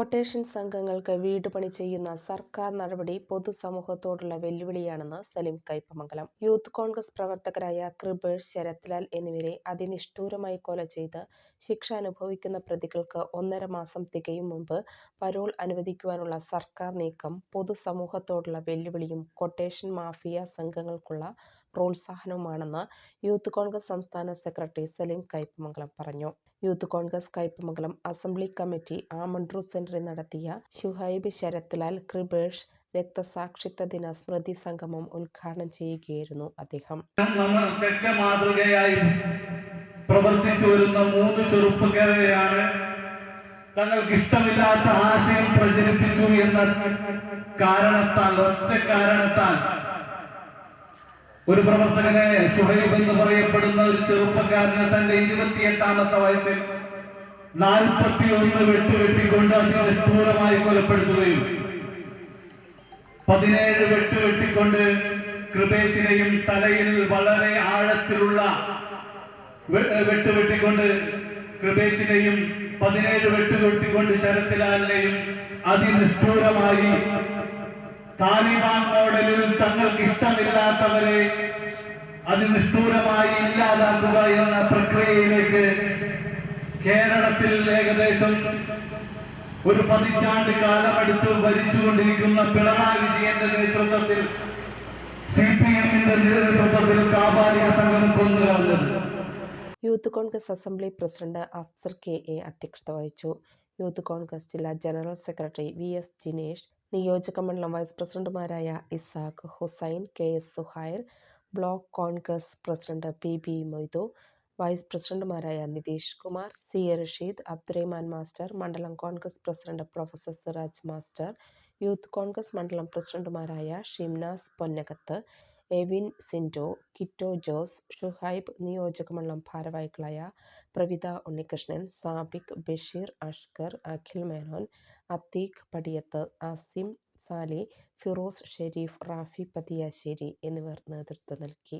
Quotation സംഘങ്ങൾക്ക് വീട് പണി ചെയ്യുന്ന സർക്കാർ നടപടി പൊതുസമൂഹത്തോടുള്ള വെല്ലുവിളിയാണെന്ന് സലിം കയ്പമംഗലം. യൂത്ത് കോൺഗ്രസ് പ്രവർത്തകരായ കൃപേഷ് ശരത്ലാൽ എന്നിവരെ അതിനിഷ്ഠൂരമായി കൊല ചെയ്ത് ശിക്ഷ അനുഭവിക്കുന്ന പ്രതികൾക്ക് ഒന്നര മാസം തികയും മുമ്പ് പരോൾ അനുവദിക്കുവാനുള്ള സർക്കാർ നീക്കം പൊതുസമൂഹത്തോടുള്ള വെല്ലുവിളിയും ക്വട്ടേഷൻ മാഫിയ സംഘങ്ങൾക്കുള്ള പ്രോത്സാഹനവുമാണെന്ന് യൂത്ത് കോൺഗ്രസ് സംസ്ഥാന സെക്രട്ടറി സലീം കയ്പമംഗലം പറഞ്ഞു. Youth Congress Kaipamangalam assembly committee ആമൺട്രൂ സെന്ററിൽ നടത്തിയ ഷുഹൈബ് ശരത്ലാൽ കൃപേഷ് രക്തസാക്ഷിത്വ ദിന സ്മൃതി സംഗമം ഉദ്ഘാടനം ചെയ്യുകയായിരുന്നു അദ്ദേഹം. മാതൃകയായി പ്രവർത്തിച്ചു വരുന്ന മൂന്ന് ചെറുപ്പക്കാരെയാണ് തങ്ങൾക്ക് ഇഷ്ടമില്ലാത്ത ആശയം പ്രചരിപ്പിച്ചു എന്ന കാരണത്താൽ ഒറ്റ കാരണത്താൽ ഒരു പ്രവർത്തകനെ ഷുഹൈബ് എന്ന് പറയപ്പെടുന്ന ഒരു ചെറുപ്പക്കാരനെ തന്റെ ഇരുപത്തിയെട്ടാമത്തെ വയസ്സിൽ നാൽപ്പത്തി ഒന്ന് വെട്ടുവെട്ടിക്കൊണ്ട് അതിനെ സ്ഥൂലമായി കൊലപ്പെടുത്തുകയും പതിനേഴ് വെട്ടുവെട്ടിക്കൊണ്ട് കൃപേശിനെയും തലയിൽ വളരെ ആഴത്തിലുള്ള വെട്ടുവെട്ടിക്കൊണ്ട് കൃപേശിനെയും പതിനേഴ് വെട്ടുവെട്ടിക്കൊണ്ട് ശരത്തിലാലിനെയും അതിനിഷ്ഠൂരമായി താലിബാൻ മോഡലിൽ തങ്ങൾക്ക് ഇഷ്ടമില്ലാത്തവരെ അത് നിഷ്ഠൂരമായി ഇല്ലാതാക്കുക എന്ന പ്രക്രിയയിലേക്ക് കേരളത്തിൽ ഏകദേശം ഒരു പതിറ്റാണ്ട് കാലമെടുത്ത് ഭരിച്ചുകൊണ്ടിരിക്കുന്ന പിണറായി വിജയന്റെ നേതൃത്വത്തിൽ സി പി എമ്മിന്റെ നേതൃത്വത്തിൽ കാപാലിക സംഘം കൊന്നുകളഞ്ഞത് youth Congress assembly president Afsar K A അധ്യക്ഷത വഹിച്ചു. യൂത്ത് കോൺഗ്രസ് ജില്ലാ general secretary V S Jinesh നിയോജക മണ്ഡലം വൈസ് പ്രസിഡന്റുമാരായ Isaq Hussain K S Suhair block Congress president P B Moidu vice പ്രസിഡന്റുമാരായ Nitish Kumar C A Rasheed Abdurahman master മണ്ഡലം Congress president professor Siraj master youth Congress മണ്ഡലം പ്രസിഡന്റുമാരായ ഷിംനാസ് പൊന്നകത്ത് എവിൻ സിൻഡോ കിറ്റോ ജോസ് ഷുഹൈബ് നിയോജകമണ്ഡലം ഭാരവാഹികളായ പ്രവിത ഉണ്ണികൃഷ്ണൻ സാബിക് ബഷീർ അഷ്കർ അഖിൽ മേനോൻ അത്തീഖ് പടിയത്ത് ആസിം സാലി ഫിറോസ് ഷെരീഫ് റാഫി പതിയാശ്ശേരി എന്നിവർ നേതൃത്വം നൽകി.